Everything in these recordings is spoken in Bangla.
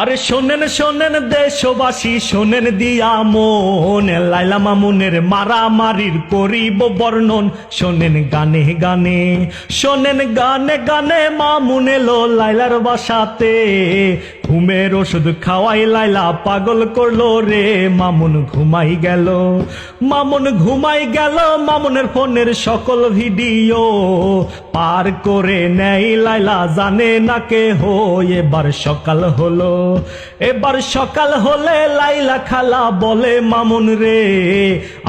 আরে শোনেন শোনেন দেশবাসী, শোনেন দিয়া মন। লাইলা মামুনের মারামারির করিব বর্ণন। শোনেন গানে গানে, শোনেন গানে গানে মামুন এলো লাইলার বাসাতে। ঘুমের ওষুধ খাওয়াই লাইলা, পাগল করল রে। মামুন ঘুমাই গেল। মামুন ঘুমাই গেল, মামুনের ফোনের সকল ভিডিও পার করে নেই লাইলা, জানে না কে হো। এবার সকাল হলো, এবার সকাল হলে লাইলা খালা বলে, মামুন রে,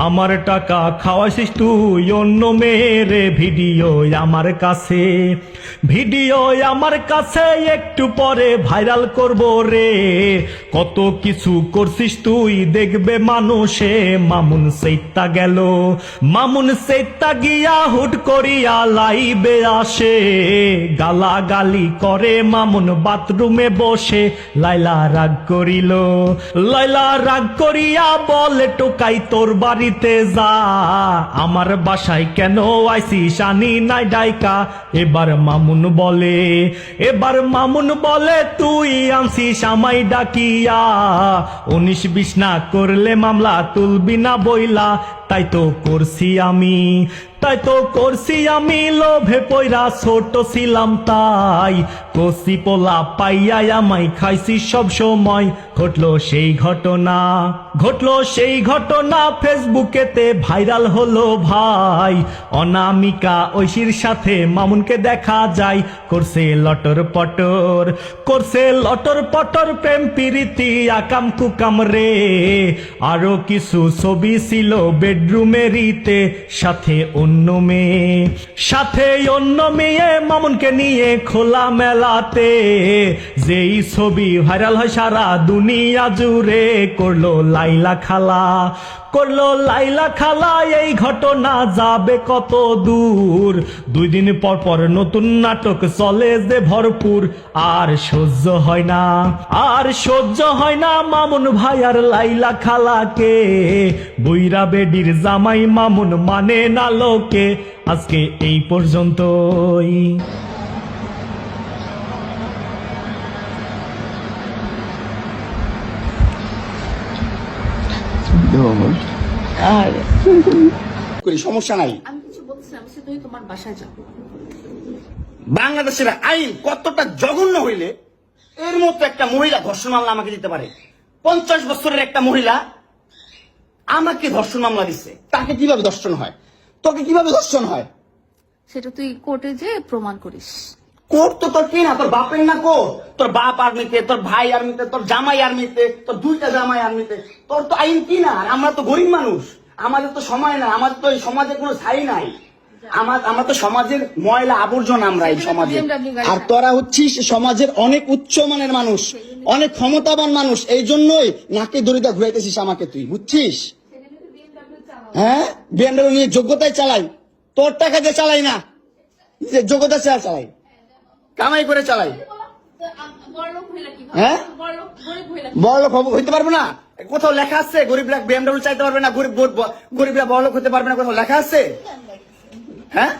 আমার টাকা খাওয়াইছিস তুই অন্য মেয়েরে ভিডিও আমার কাছে। ভিডিও আমার কাছে একটু পরে ভাইরাল করব রে কত কিছু করছিস তুই দেখবে মানুষে। মামুন সেইতা গেল, মামুন সেইতা গিয়া হুট করিয়া লাইবে আসে। গালা গালি করে মামুন বাথরুমে বসে। লাইলা রাগ করিল, লাইলা রাগ করিয়া বলে, টোকাই তোর বাড়িতে যা। আমার বাসায় কেন আইসিস আনি নাই ডাইকা? এবার মামুন বলে, এবার মামুন বলে, তুই আনছিস সামাই ডাকিয়া, উনিশ বিশ না করলে মামলা তুলবি না বইলা। তাই তো করছি আমি, তাই তো করছি আমি, লোভে পয়রা ছোট ছিলাম তাই। কষি পোলা পাইয়া আমায় খাইছি সব সময়, ঘটলো সেই ঘটনা। ঘটলো সেই ঘটনা ফেসবুকেতে ভাইরাল হলো ভাই। অনামিকা ঐশীর সাথে মামুনকে দেখা যায়, করছে লটর পটর, করছে লটর পটর প্রেম প্রীতি, আকাম কুকাম রে। আরও কিছু ছবি ছিল বেডরুমেরিতে, সাথে অন্য মেয়ে, সাথে অন্য মেয়ে মামুনকে নিয়ে খোলা মেলাতে। যেই ছবি ভাইরাল হয় সারা দুনিয়া জুড়ে, করল লাইলা খালা, করল লাইলা খালা, এই ঘটনা যাবে কত দূর? দুই দিন পর পর নতুন নাটক চলে যে ভরপুর, আর সহ্য হয় না, আর সহ্য হয় না মামুন ভাই আর লাইলা খালাকে। বইরা বেডির জামাই মামুন মানে না লোকে, আজকে এই পর্যন্তই। আর করি সমস্যা নাই। আমি কিছু বলছিলাম সে তুমি তোমার বাসায় যাও বাংলাদেশের আইন কতটা জঘন্য হইলে এর মতো একটা মহিলা ধর্ষণ মামলা আমাকে দিতে পারে। পঞ্চাশ বছরের একটা মহিলা আমাকে ধর্ষণ মামলা দিচ্ছে তাকে কীভাবে ধর্ষণ হয়? তোকে কীভাবে ধর্ষণ হয়? সেটা তুই কোর্টে যে প্রমাণ করিস। কোর্ট তো তোর কি না? তোর বাপের না কোর্ট? তোর বাপ আর্মিতে, তোর ভাই আর্মিতে, তোর জামাই আর্মিতে, তোর দুইটা জামাই আর্মিতে। তোর তো আইন কি না? আমরা তো গরিব মানুষ। আমাদের তো সময় না আমাদের তো এই সমাজে কোনো ছাই নাই। আমার তো সমাজের ময়লা আবর্জনা আমরা এই সমাজে। আর তোরা হচ্ছিস সমাজের অনেক উচ্চ মানের মানুষ, অনেক ক্ষমতাবান মানুষ। এই জন্যই নাকে দড়িটা ঘুরাইতেছিস আমাকে তুই, বুঝছিস? হ্যাঁ? বিএমডব্লিউ নিয়ে যোগ্যতায় চালাই। তোর টাকা দিয়ে চালাই না। যোগ্যতা চালাই। কামাই করে চালাই। হ্যাঁ? বড় লোক হইতে পারব না? কোথাও লেখা আছে গরিবরা বিএমডব্লিউ চাইতে পারবে না গরিব গরিব- গরিবরা বড় লোক হতে পারবে না কোথাও লেখা আছে? হ্যাঁ?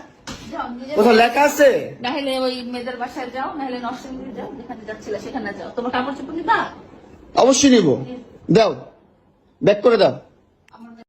কোথাও লেখা আছে? নাহলে ওই মেয়েদের বাসায় যাও নাহলে নরসিংদী যাও যেখানে যাচ্ছিলে সেখানে যাও। তোমার কাপড় চোপড় নিবা অবশ্যই নিব। দাও। ব্যাক করে দাও।